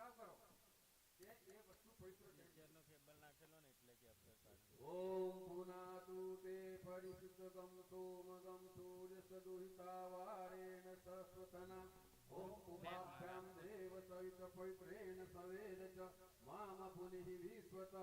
છંટકાવ કરો. કે એ વસ્તુ પવિત્ર થઈ જાય. નો કેબલ નાખેલો ને એટલે કે. ઓમ પુનાતુ તે પરિશુદ્ધગમ સોમગમ સૂર્ય સદુહિતાવારેણ સસ્વતના ઓમ ઉમાભ્યામ દેવ સવિત પવિત્રેણ સવેદ ચ મામ પુનિઃ વિશ્વતઃ.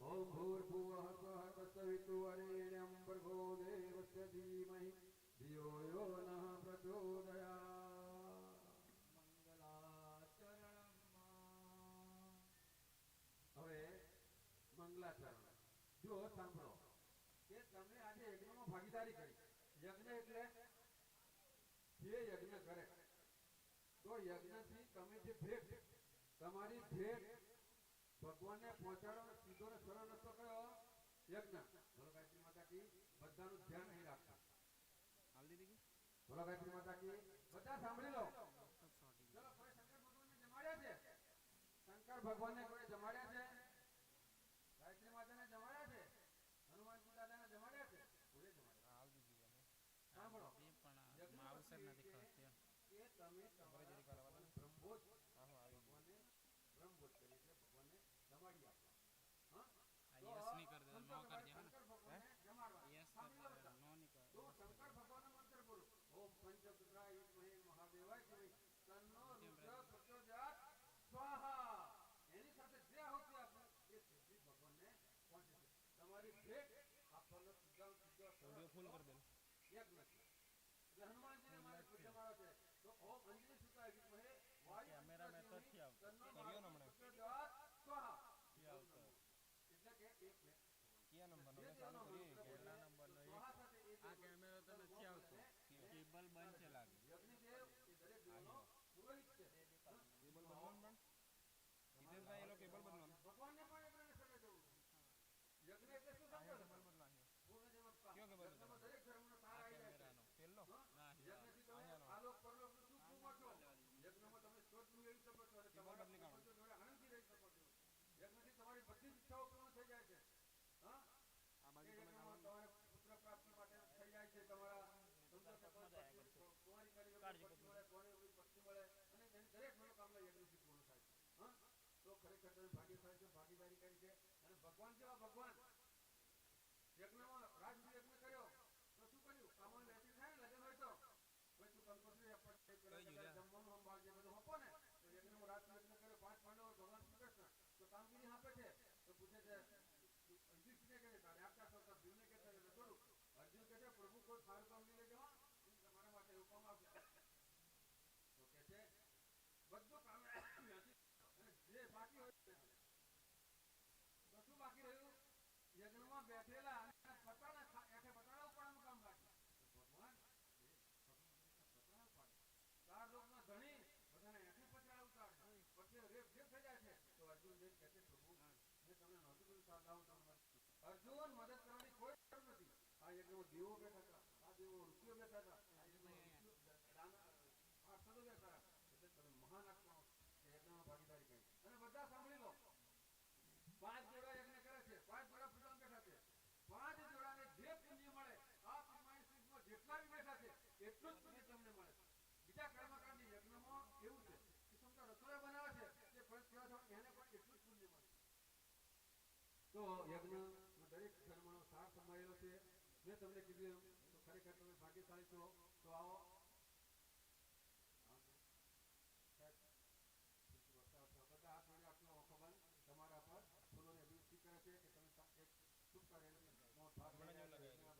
ઓમ ભૂર્ભુવઃ સ્વઃ તત્સવિતુર્વરેણ્યં ભર્ગો દેવસ્ય ધીમહિ. ધિયો યો નઃ પ્રચોદયાत् હવે મંગલાચરણ જો સાંભળો કે તમે આજે યજ્ઞમાં ભાગીદારી કરી. યજ્ઞ એટલે જે યજ્ઞ કરે. તો યજ્ઞથી તમે જે ભેટ તમારી ભેટ ભગવાનને પહોંચાડવાનો સીધો ને સરળ રસ્તો કયો? યજ્ઞ. બોલો માતા કી બધાનું ધ્યાન નહીં રાખતા માતા કી? બધા સાંભળી લો. ચલો કોઈ શંકર ભગવાનને જમાડ્યા છે. શંકર ભગવાનને કોઈ જમાડ્યા છે ગાયત્રી માતાને જમાડ્યા છે હનુમાનજી દાદાને જમાડ્યા છે કોઈ જમાડ્યા સાંભળો પણ માવસર નથી ખર્ચ્યો કે તમે તમારા ભગવાન બ્રહ્મભોજ ભગવાનને બ્રહ્મભોજ કરી એટલે ભગવાનને જમાડી આપો હા આ તો યસ નહીં કરી દેવાનું, નો સમજો કરી દેવાનું. શંકર ભગવાનને જમાડવા. યસ સાંભળો બધા. નો નહીં કરે. તો શંકર ભગવાનનો મંત્ર બોલો ઓમ પંચપુત્રાય વિદ્મહે મહાદેવાય ધીમહિ તન્નો રુદ્ર પ્રચોદયાત સ્વાહા એની સાથે જે આહુતિ આપો એ સીધી ભગવાનને પહોંચે છે તમારી ભેટ આપણને સીધા સીધો વીડિયો ફૂલ કરી દેલો. એક નથી એટલે હનુમાનજીને મારે પૂજા મારો છે કેમેરા મેં તો નથી આવતો. કર્યો ને હમણાં. એટલે કયા નંબર જે ચાલુ કરીએ કેટલા બોલે, નંબરનો એક? આ કેમેરો તો નથી આવતો કેબલ બંધ છે લાગે? કેબલ બદલવાનું હિતેશભાઈ એલો કેબલ બદલવાનું ભગવાનને પણ એમણે યજ્ઞ એટલે શું સમજો કેબલ બદલવાનું પૂર્ણ ચમત્કાર. કયો કેબલ યજ્ઞમાં દરેક ધર્મનો સાર આવી જાય છે. કેમેરાનો પેલો હા? ના, યજ્ઞથી તમે આયાનો. આલોક પરલોકનું સુખ ભોગવો છો. યજ્ઞમાં તમે સ્વર્ગ મેળવી શકો છો અને કેબલ તમારા બદલી કાઢો. પ્રપંચો જોડે આનંદથી રહી શકો છો યજ્ઞથી તમારી બધી જ ઈચ્છાઓ પૂર્ણ થઈ જાય છે હા આ બાજુ એ તમે યજ્ઞમાં તમારે પુત્ર પ્રાપ્તિ માટે થઈ જાય છે તમારા સમજો કે કોઈ પત્ની- કુંવારી કરી વગર પત્ની મળે, કુંવારી વગર પત્ની મળે અને તેની દરેક મનોકામના યજ્ઞથી પૂર્ણ થાય છે. હા? તો ખરેખર તમે ભાગ્યશાળી છો ભાગીદારી કરી છે અને ભગવાન જેવા ભગવાન? યજ્ઞમાં રાજવી યજ્ઞ કર્યો. તો શું કર્યું? કામોની વહેંચણી થાય લગ્ન હોય તો? કોઈ કંકોત્રી આપવા તે પેલા કઈ ટકા જોડ્યા? જમવાનું સંભાળજે બધું આપો ને? તો યજ્ઞમાં રાજવી યજ્ઞ કર્યો પાંચ પાંડવો ભગવાન શ્રી કૃષ્ણ. તો કામગીરી આપે છે? તો પૂછે છે યુધિષ્ઠિરને કહે છે આપતા છો? ભીમને કહે છે થોડું અર્જુન કહે છે પ્રભુ કોઈ સારું કામ નહીં લેજો તમારા માટે એવું કામ આપશે તો કહે છે બધું કામ વહેંચી અને જે બાકી હોય તે અર્જુન મદદ કરવાની કોઈ જરૂર નથી આ યજ્ઞમાં દેવો બેઠા હતા આ દેવો ઋષિઓ બેઠા હતા આ યજ્ઞમાં ઋષિઓ દાના પાર્ષદો બેઠા હતા એટલે તમે મહાન આત્માઓ એ યજ્ઞમાં ભાગીદારી કરી અને બધા સાંભળી લો પાંચ જોડા યજ્ઞ કરે છે પાંચ જોડા પૂજન બેઠા છે પાંચ જોડાને જે પુણ્ય મળે આ પ્રમાણે શ્રીમાં જેટલા બી બેઠા છે એટલું જ પુણ્ય તમને મળે બીજા કર્મકાંડી યજ્ઞમાં એવું છે કે સમજો રસોઈ બનાવે છે તે ફળ સેવા થવા એને પણ એટલું જ પુણ્ય મળે તો યજ્ઞમાં દરેક ધર્મનો સાર સમાયેલો છે મેં તમને કીધું એમ તો ખરેખર તમે ભાગ્યશાળી છો તો આવો બધા હાથ જોડે આપનો આંખો બંધ તમારા પર ફૂલોને વિનંતી કરે છે કે તમે એક શુભ કાર્ય ભાગ લઈ હમણાં રહ્યા જેવું છો,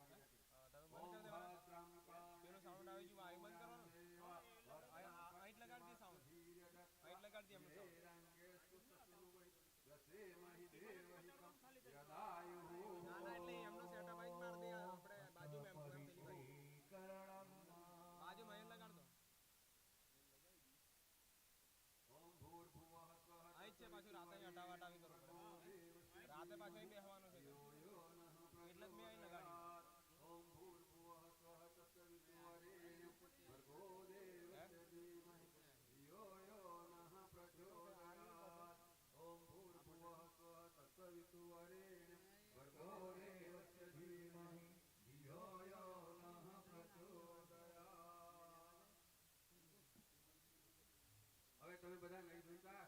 બધા નહીં જોઈતા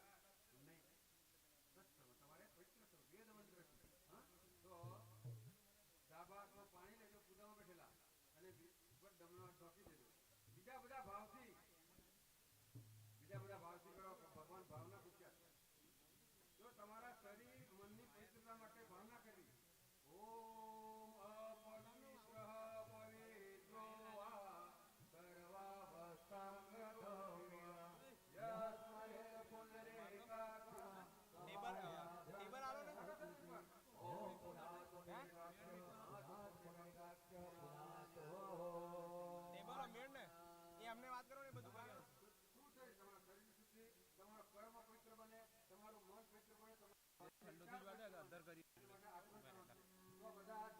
covered up.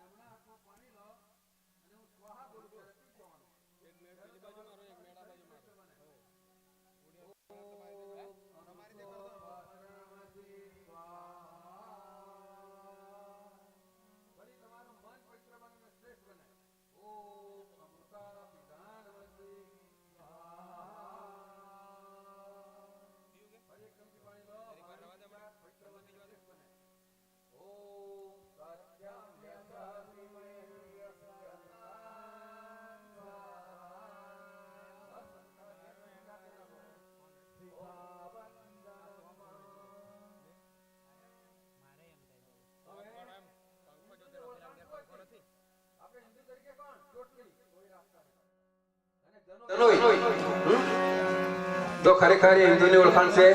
તો ખરેખર હિન્દુની ઓળખાણ છે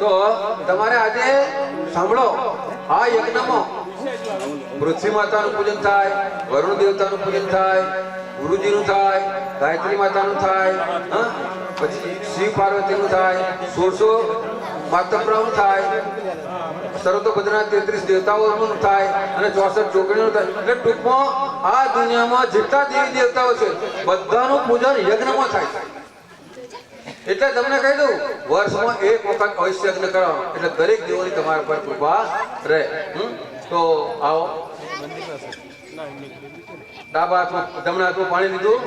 તો તમારે આજે સાંભળો, આ યજ્ઞમાં પૃથ્વી માતાનું પૂજન થાય, વરુણ દેવતાનું પૂજન થાય, ગુરુજીનું થાય, ગાયત્રી માતાનું થાય? પછી શિવ પાર્વતીનું થાય. સોળસો માતૃપ્રભુ થાય. સર્વતો બદના તેત્રીસ દેવતાઓનું થાય અને ચોસઠ ચોકડીનું થાય. એટલે ટૂંકમાં આ દુનિયામાં જેટલા દેવી દેવતાઓ છે, બધાનું પૂજન યજ્ઞમાં થાય. એટલે તમને કહી દઉં, વર્ષમાં એક વખત અવશ્ય યજ્ઞ કરાવો. એટલે દરેક દેવોની તમારા પર કૃપા રહે? તો આવો. ડાબા હાથમાં, જમણા હાથમાં પાણી લીધું?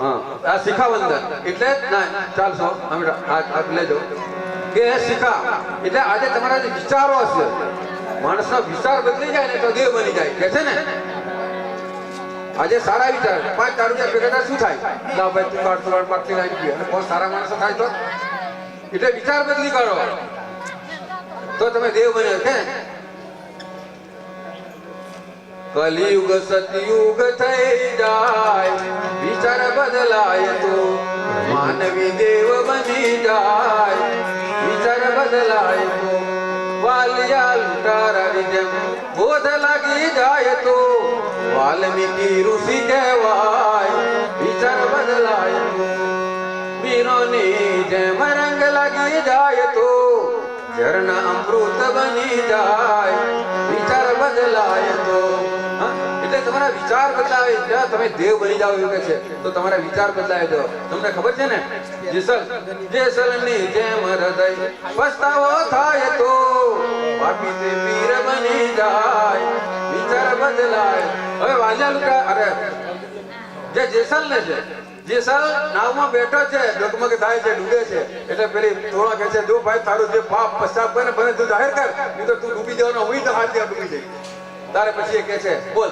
હા. આ શિખાવંદન. એટલે ના, ચાલશો. અમે હાથ હાથ લેજો. કે શિખા એટલે આજે તમારા જે વિચારો હશે માણસનો વિચાર બદલી જાય ને તો દેવ બની જાય કે છે ને આજે સારા વિચાર પાંચ ચાર રૂપિયા ભેગા થાય શું થાય ના ભાઈ તું કાઢ તું પાટલી લાવી ગયો અને કોઈ સારા માણસો થાય તો એટલે વિચાર બદલી કરો તો તમે દેવ બન્યો છે ને કલિયુગ સતયુગ થઈ જાય વિચાર બદલાય તો માનવી દેવ બની જાય બદલાય તો વાલિયા લૂંટારાની જેમ બોધ લાગી જાય તો વાલ્મીકી ઋષિ કહેવાય, વિચાર બદલાય. વીરોની જેમ રંગ લાગી જાય તો ઝરણા અમૃત બની જાય, વિચાર બદલાય તો તમારા વિચાર બદલાવે જ્યાં તમે દેવ બની જાઓ એવું કે છે. તો તમારા વિચાર બદલાય દો તમને ખબર છે ને? જેસલની જેમ હૃદય પસ્તાવો થાય તો પાપી તે પીર બની જાય, વિચાર બદલાય. હવે વાજા લુકા, અરે, જે જેસલ ને છે, જેસલ નાવમાં બેઠો છે, ડગમગ થાય છે, ડૂબે છે. એટલે પેલી તોળા કહે છે, જો ભાઈ, તારું જે પાપ પસ્તાપ બને બને તું જાહેર કર, નહીં તો તું ડૂબી જવાનો હોય તો હાથ ડૂબી જઈ તારે પછી કે છે, બોલ.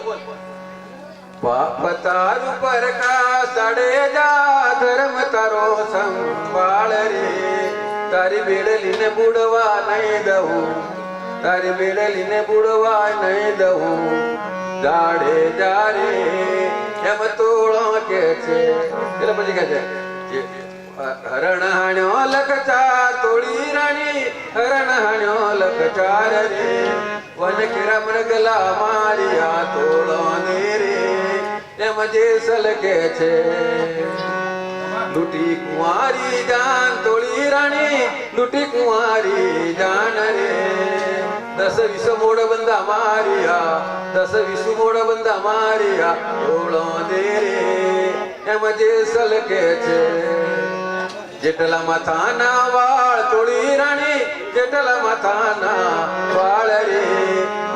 પાપ તારું પર કા સડે જા, ધર્મ તારો સંભાળ રે. તારી બેડલીને બુડવા નહીં દઉં. તારી બેડલીને બુડવા નહીં દઉં. દાડે જારે એમ તોળો કે છે. એટલે પછી કહે છે હરણ હણ્યો લખચાર તોળી રાણી હરણ હણ્યો લખચાર રે. વન કેરા મૃગલા મારિયા તોળો ને રે. એમ જે સલકે છે. લૂટી કુંવારી જાન તોળી રાણી, લૂટી કુંવારી જાન રે. દસ વીસ મોડ બંધા મારિયા, દસ વીસ મોડ બંધા મારિયા તોળો દે રે. એમ જે સલકે છે. જેટલા માથાના વાળ તોડી રાણી, જેટલા માથાના વાળ રે.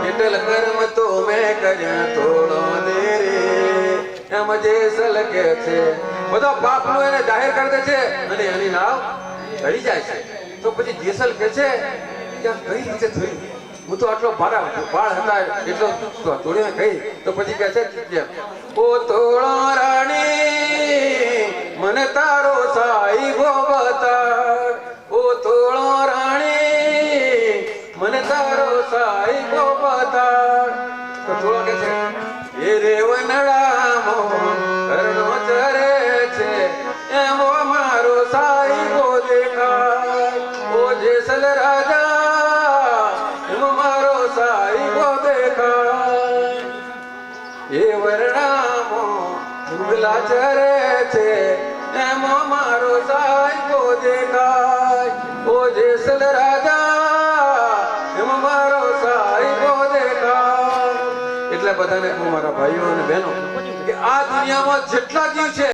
જેટલ કર્મ તો મેં કર્યા, થોડો દે રે. એમ જે સલકે છે. બધા પાપનું એને જાહેર કરી દે છે અને એની નાવ ઘડી જાય છે. તો પછી જેસલ કે છે કે કઈ રીતે થયું? હું તો આટલો ભારા વાળ હતા એટલો તોડીને કહી તો પછી કે છે ઓ તોળો રાણી મને તારો સાઈ બતાડ ઓ થોડો રાણી, મને તારો સાઈ બતાડ તો થોડો કે છે? એ રેવનડામો કરણો ચરે છે. એવો મારો સાઈ ગો દેખાય. ઓ જેસલ રાજા એમ મારો સાઈ ગો દેખાય. એ વર્ણામો ઉગલા ચરે છે. એમો મારો સાયકો દેખાય એમ મારો સાયકો દેખાય એટલે બધાને કહું મારા ભાઈઓ અને બહેનો કે આ દુનિયામાં જેટલા જીવ છે